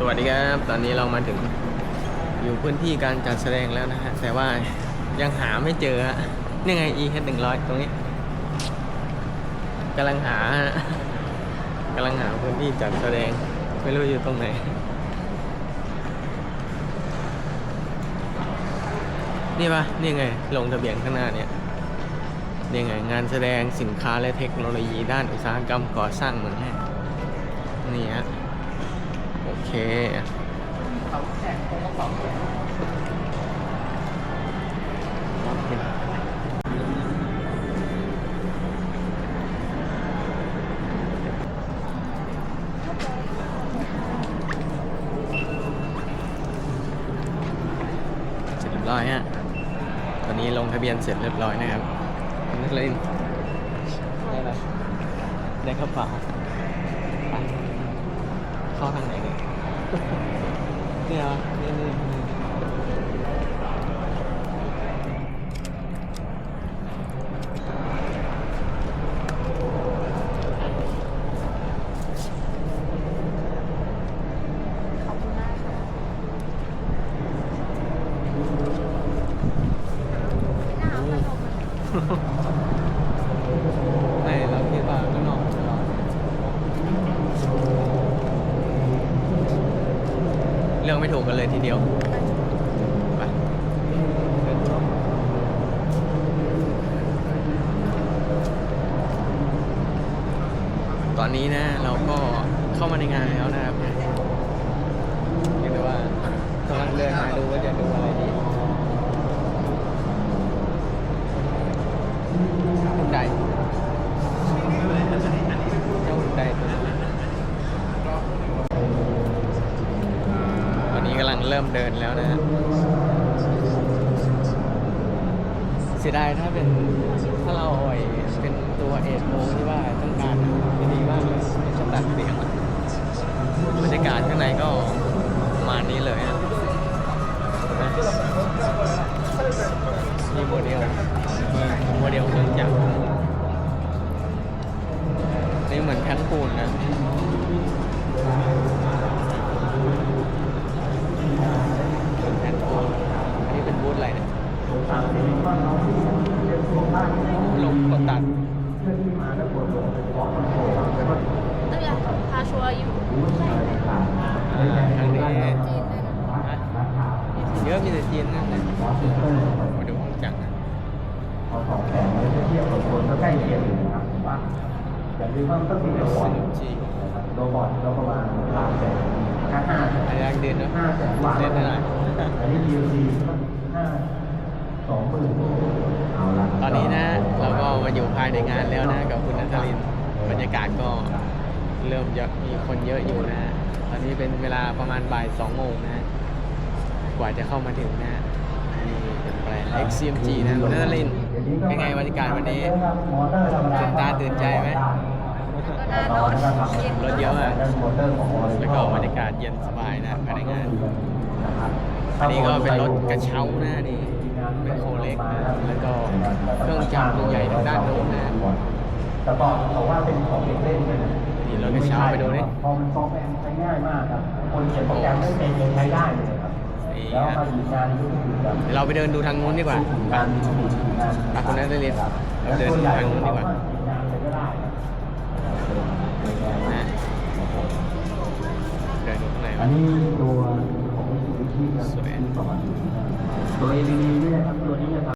สวัสดีครับ ตอนนี้เรามาถึงอยู่พื้นที่การจัดแสดงแล้วนะฮะ แต่ว่ายังหาไม่เจอฮะนี่ไง e h หนึ่งร้อยตรงนี้กำลังหากำลังหาพื้นที่จัดแสดง ไม่รู้อยู่ตรงไหน นี่ปะนี่ไง ลงทะเบียนข้างหน้าเนี่ยนี่ไง งานแสดงสินค้าและเทคโนโลยีด้านอุตสาหกรรมก่อสร้างเหมืองแห่นี่ฮะ เค เสร็จเรียบร้อยฮะ ตอนนี้ลงทะเบียนเสร็จเรียบร้อยนะครับนักเรียนได้อะไรได้กระเป๋าไปเข้าทางไหนเนี่ย เนี่ยเหรอนี่นี่นี่ไม่เราคิดว่าข้างนอกมันร้อนเรื่ องไม่ถูกกันเลยทีเดียวไปตอนนี้นะเราก็เข้ามาในงานแล้วนะครับเรียกได้ว่ากำลังเดินหาดูว่าจะดูอะไรดีหุ่นใด ริ่มเดินแล้วนะฮะเสียดายถ้าเป็นถ้าเราเอาไอ้เป็นตัวเอทโมที่ว่าต้องการจะดีมากเลยเป็นสตัดเสียงบรรยากาศข้างในก็ประมาณนี้เลยอะนะนี่โมเดลโมเดลเครื่องจักรนี่เหมือนแผ่นปูนนะเป็นแผ่นปูนอันนี้เป็นบูธอะไรเนี่ย ลงกดดันต้องอยากพาชัวร์อยู่ทางนี้เยอะมีแต่จีนนั่นแหลมาดูห้องจังนะเอสองแขนมาเทียบบคนก็ใกล้เคียงนะครับว่าอย่าลืมว่าต้องมีโรบอทโรบอทเราประมาณสามแสนห้าแสนห้าแสนบาทอันนี้ DLC ห้า ตอนนี้นะเราก็มาอยู่ภายในงานแล้วนะกับคุณนัทลินบรรยากาศก็เริ่มเยอะมีคนเยอะอยู่นะตอนนี้เป็นเวลาประมาณบ่ายสองโมงนะ กว่าจะเข้ามาถึงนะนี่เป็นแบรนด์ XCMG นะคุณนัทลินเป็นไงบรรยากาศวันนี้มอเตอร์ธรรมดาตื่นตาตื่นใจไหมก็น่านอนเย็นรถเยอะมากมอเตอร์ของแล้วก็บรรยากาศเย็นสบายนะภายในงานอันนี้ก็เป็นรถกระเช้านะนี่ เป็นโคเล็กนะแล้วก็เครื่องจักรใหญ่ๆทางด้านโน้นนะแต่บอกบอกว่าเป็นของเด็กเล่นด้วยนะนี่รถกระเช้าไปดูดิพอมันซอฟต์แวร์ใช้ง่ายมากครับ คนเขียนโปรแกรมไม่เป็นยังใช้ได้เลยครับนี่แล้วฮะมาอยู่งานนี้ก็คือแบบเดี๋ยวเราไปเดินดูทางนู้นดีกว่าไปงานงานไปคุณนัทลินเราเดินดูทางนู้นดีกว่างานอะไรก็ได้ครับนะเดินดูข้างในอันนี้ตัว ขอ